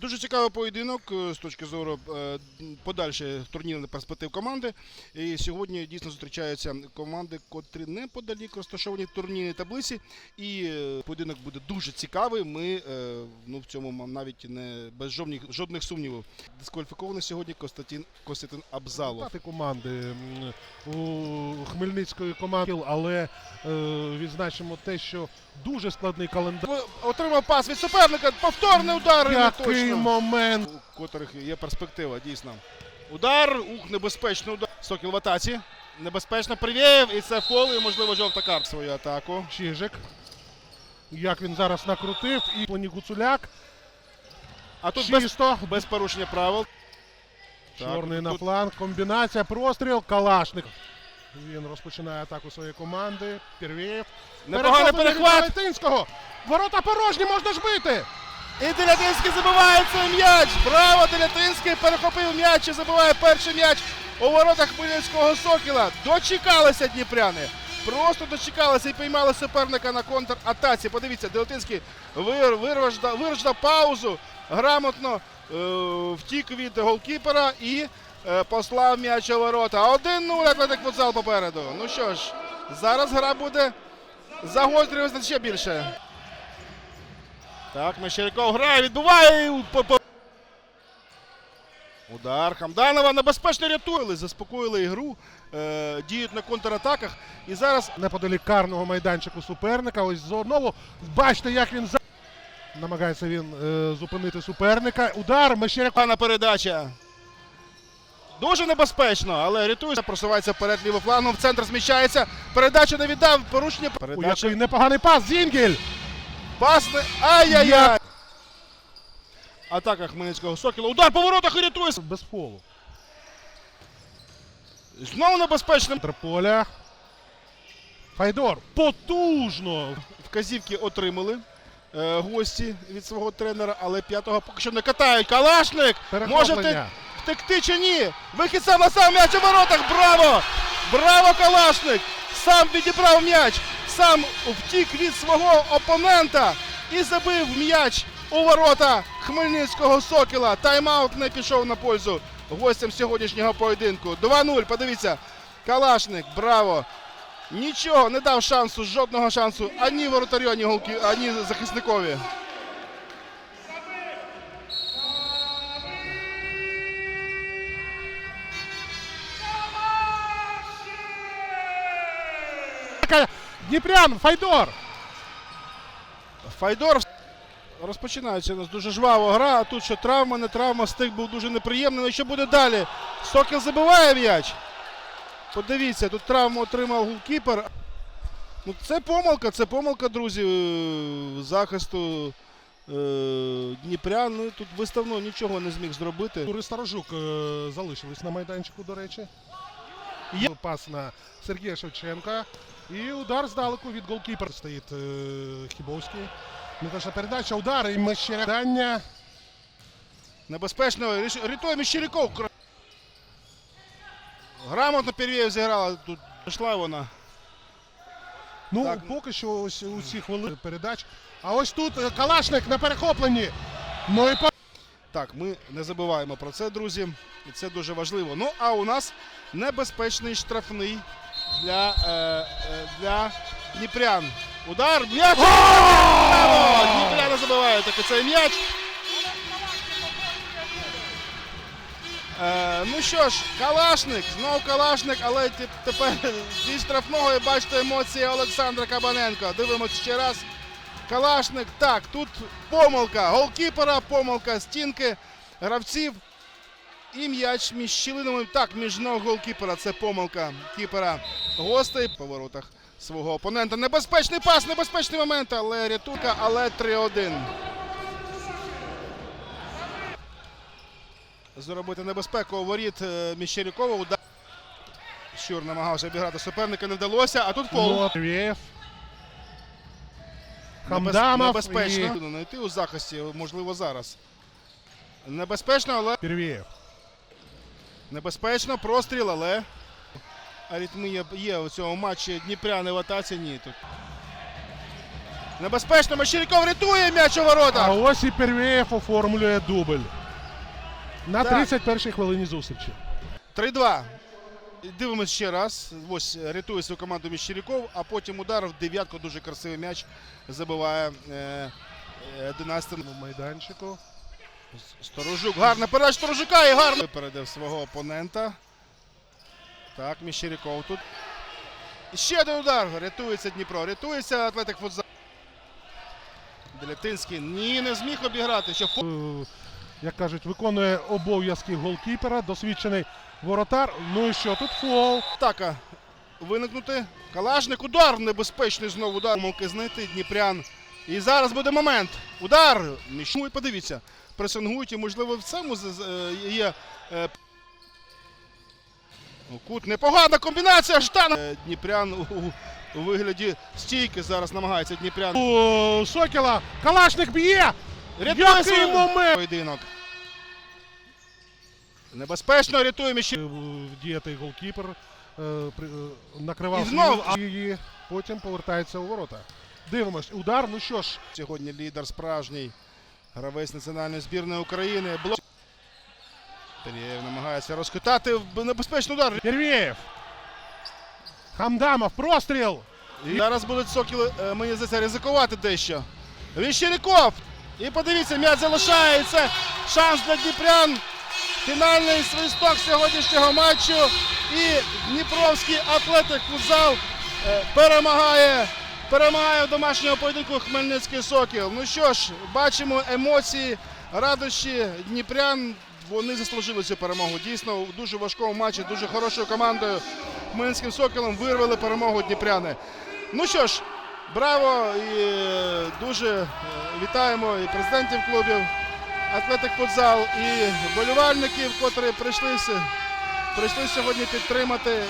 Дуже цікавий поєдинок е, з точки зору е, подальшої турнірної перспектив команди. І сьогодні дійсно зустрічаються команди, котрі неподалік розташовані в турнірній таблиці. І е, поєдинок буде дуже цікавий. Ми ну, в цьому навіть не без жодних, жодних сумнівів. Дискваліфікований сьогодні Костянтин, Костянтин Абзалов. Команди у Хмельницької команди, але відзначимо те, що дуже складний календар. Отримав пас від суперника. Повторний удар. не Який момент! у котрих є перспектива, дійсно. Удар, ух, небезпечний удар. Сокіл в атаці. Небезпечно привів, і це фол, і можливо жовта карта свою атаку. Чижик. Як він зараз накрутив, і Лені Гуцуляк. А тут без, Чисто. без порушення правил. Так, Чорний на тут- фланг. Комбінація, простріл, Калашник. Він розпочинає атаку своєї команди. Первєєв. Непоганий Перехоплення від перехват. Делятинського. Ворота порожні, можна ж бити! І Делятинський забиває цей м'яч. Браво! Делятинський перехопив м'яч і забиває перший м'яч у воротах Хмельницького Сокіла. Дочекалися дніпряни. Просто дочекалися і піймали суперника на контратаці. Подивіться, Делятинський вир, вирважда- вирваждав паузу, грамотно е, втік від голкіпера і е, послав м'яч у ворота. 1-0 Атлетик футзал попереду. Ну що ж, зараз гра буде загострюватися ще більше. Так, Мещеряков грає, відбуває. Удар Хамданова небезпечно рятує. Заспокоїли ігру, е, діють на контратаках. І зараз неподалік карного майданчику суперника. Ось знову бачите, як він за... намагається він е, зупинити суперника. Удар Мещеряк. пана передача. Дуже небезпечно, але рятується, просувається вперед лівофлангом, в центр зміщається. Передачу не віддав, порушення. Передача. який непоганий пас. Зінгель. Пас не... Ай-яй-яй! Атака Хмельницького Сокіла. Удар по воротах і рятується. Без фолу. Знову небезпечно. Центр. Файдор. Потужно. Вказівки отримали е, гості від свого тренера, але п'ятого поки що не катають. Калашник! Може втек- втекти чи ні? Вихід сам на сам м'яч у воротах. Браво! Браво, Калашник! Сам відібрав м'яч, сам втік від свого опонента і забив м'яч у ворота Хмельницького Сокіла. Тайм-аут не пішов на пользу гостям сьогоднішнього поєдинку. 2-0. Подивіться. Калашник, браво! Нічого не дав шансу, жодного шансу ані воротарю, ані, голки, ані захисникові. Дніпрян. Файдор. Файдор розпочинається у нас дуже жвава гра. А тут що травма, не травма, стик був дуже неприємний. Ну що буде далі? Сокіл забиває м'яч. Подивіться, тут травму отримав голкіпер. Ну, це помилка, це помилка, друзі, е, захисту е, Дніпрян. Ну, тут виставно нічого не зміг зробити. Тури Старожук е, залишились на майданчику, до речі. Є. Пас на Сергія Шевченка. І удар здалеку від голкіпера стоїть е, Хібовський. Неташа передача, удар і Мещеряк. Небезпечно. Рятує Міщеряков. Кра- Грамотно Перевєєв зіграла. Тут пішла вона. Ну, Так. поки що ось у ці хвилини передач. А ось тут Калашник на перехопленні. Ну і Так, ми не забуваємо про це, друзі. І це дуже важливо. Ну, а у нас небезпечний штрафний для, е, е, для Дніпрян. Удар, м'яч! Браво! Дніпряни забиває таки цей м'яч. Е, ну що ж, Калашник, знов Калашник, але тепер зі штрафного і бачите емоції Олександра Кабаненка. Дивимося ще раз. Калашник, так, тут помилка голкіпера, помилка стінки гравців. І м'яч між щілинами. Так, між ног голкіпера. Це помилка кіпера гостей по воротах свого опонента. Небезпечний пас, небезпечний момент, але рятунка, але 3-1. Зробити небезпеку воріт е, Міщерякова. Удар. Щур намагався обіграти суперника, не вдалося. А тут фол. Хамдамов Небезпечно і знайти у захисті, можливо, зараз. Небезпечно, але Перевєєв. небезпечно. Простріл, але аритмія є у цьому матчі Дніпряни в атаці. Ні, тут Небезпечно, Мещеряков рятує м'яч у воротах. А ось і Первєєв оформлює дубль. На Так. 31-й хвилині зустрічі. 3-2. Дивимось ще раз. Ось рятує свою команду Міщиряков, а потім удар в дев'ятку. Дуже красивий м'яч забиває е, е, 11 На майданчику. Сторожук. Гарна передача Сторожука і гарно випередив свого опонента. Так, Міщиряков тут. І ще один удар. Рятується Дніпро. Рятується Атлетик Футзал. Делятинський ні, не зміг обіграти. Фо- Е, Як кажуть, виконує обов'язки голкіпера, досвідчений воротар. Ну і що тут фол? атака виникнути. Калашник удар небезпечний знову удар. Помилки знайти Дніпрян. І зараз буде момент. Удар. Міщ- Ну і подивіться. Пресингують і можливо в цьому е, є. е, ну, Кут непогана комбінація. Штан. Е, Дніпрян у, у вигляді стійки зараз намагається Дніпрян. У Сокіла Калашник б'є! Рятує свій момент! поєдинок. Небезпечно рятує міщ. Е, Діятий голкіпер е, е, накривав І знов, і потім повертається у ворота. Дивимось, удар. Ну що ж, Сьогодні лідер справжній гравець національної збірної України. Блок. Пелєєв намагається розхитати в небезпечний удар. Первєєв. Хамдамов, простріл! І зараз будуть сокіли, мені здається, ризикувати дещо. Віщеріков. І подивіться, м'яч залишається. Шанс для Дніпрян. Фінальний свисток сьогоднішнього матчу. І Дніпровський атлетик футзал е, перемагає. Перемагає в домашньому поєдинку Хмельницький Сокіл. Ну що ж, бачимо емоції, радощі Дніпрян. Вони заслужили цю перемогу. Дійсно, у дуже важкому матчі, дуже хорошою командою. Хмельницьким Соколом вирвали перемогу Дніпряни. Ну що ж, браво і е, дуже е, вітаємо і президентів клубів, атлетик футзал, і болівальників, котрі прийшли, прийшли сьогодні підтримати.